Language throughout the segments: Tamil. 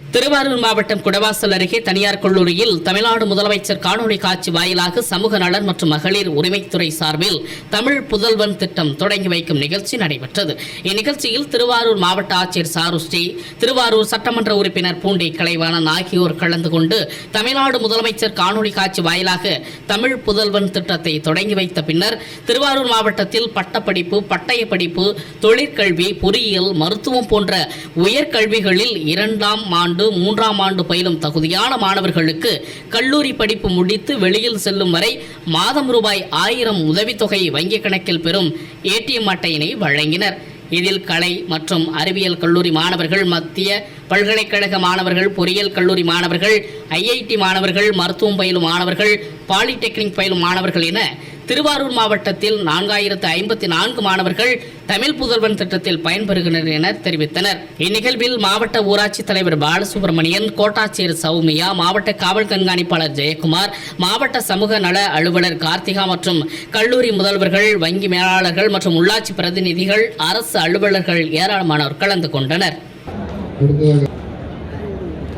திருவாரூர் மாவட்டம் குடவாசல் அருகே தனியார் கல்லூரியில் தமிழ்நாடு முதலமைச்சர் காணொலி காட்சி வாயிலாக சமூக நலன் மற்றும் மகளிர் உரிமைத்துறை சார்பில் தமிழ் புதல்வன் திட்டம் தொடங்கி வைக்கும் நிகழ்ச்சி நடைபெற்றது. இந்நிகழ்ச்சியில் திருவாரூர் மாவட்ட ஆட்சியர் சாருஸ்ரீ திருவாரூர் சட்டமன்ற உறுப்பினர் பூண்டி கலைவாணன் ஆகியோர் கலந்து கொண்டு தமிழ்நாடு முதலமைச்சர் காணொலி காட்சி வாயிலாக தமிழ் புதல்வன் திட்டத்தை தொடங்கி வைத்த பின்னர் திருவாரூர் மாவட்டத்தில் பட்டப்படிப்பு பட்டய படிப்பு தொழிற்கல்வி பொறியியல் மருத்துவம் போன்ற உயர்கல்விகளில் இரண்டாம் மாநில ஆண்டு மூன்றாம் ஆண்டு பயிலும் தகுதியான மாணவர்களுக்கு கல்லூரி படிப்பு முடித்து வெளியில் செல்லும் வரை மாதம் ரூபாய் ஆயிரம் உதவித்தொகை வங்கிக் கணக்கில் பெறும் ஏடிஎம் அட்டையினை வழங்கினர். இதில் கலை மற்றும் அறிவியல் கல்லூரி மாணவர்கள் மத்திய பல்கலைக்கழக மாணவர்கள் பொறியியல் கல்லூரி மாணவர்கள் ஐஐடி மாணவர்கள் மருத்துவம் பயிலும் மாணவர்கள் பாலிடெக்னிக் பயிலும் மாணவர்கள் என திருவாரூர் மாவட்டத்தில் நான்காயிரத்து ஐம்பத்தி நான்கு மாணவர்கள் தமிழ் புதல்வன் திட்டத்தில் பயன்பெறுகின்றனர் என தெரிவித்தனர். இந்நிகழ்வில் மாவட்ட ஊராட்சி தலைவர் பாலசுப்ரமணியன் கோட்டாட்சியர் சௌமியா மாவட்ட காவல் கண்காணிப்பாளர் ஜெயக்குமார் மாவட்ட சமூக நல அலுவலர் கார்த்திகா மற்றும் கல்லூரி முதல்வர்கள் வங்கி மேலாளர்கள் மற்றும் உள்ளாட்சி பிரதிநிதிகள் அரசு அலுவலர்கள் ஏராளமானோர் கலந்து கொண்டனர்.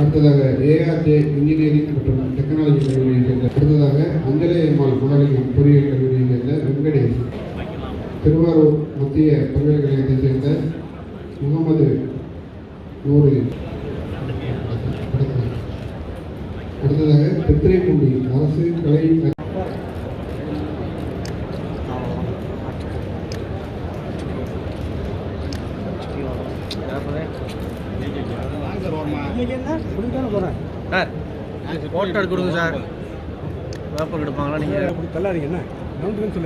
அடுத்ததாக ஏஆர்ஜே இன்ஜினியரிங் மற்றும் டெக்னாலஜி கல்லூரியை சேர்ந்த அடுத்ததாக அஞ்சலை அம்மாள் பொறியியல் கல்லூரியை சேர்ந்த வெங்கடேஷ் திருவாரூர் மத்திய பல்கலைக்கழகத்தை சேர்ந்த முகமது நூறு. அடுத்ததாக திருத்துறைப்பூண்டி அரசு கலை சார் ஃபோட்டோ எடுத்து கொடுங்க சார். பேப்பர் எடுப்பாங்களா நீங்கள் அப்படி தள்ளாதீங்க என்ன? நவுண்டுன்னு சொல்லுங்க.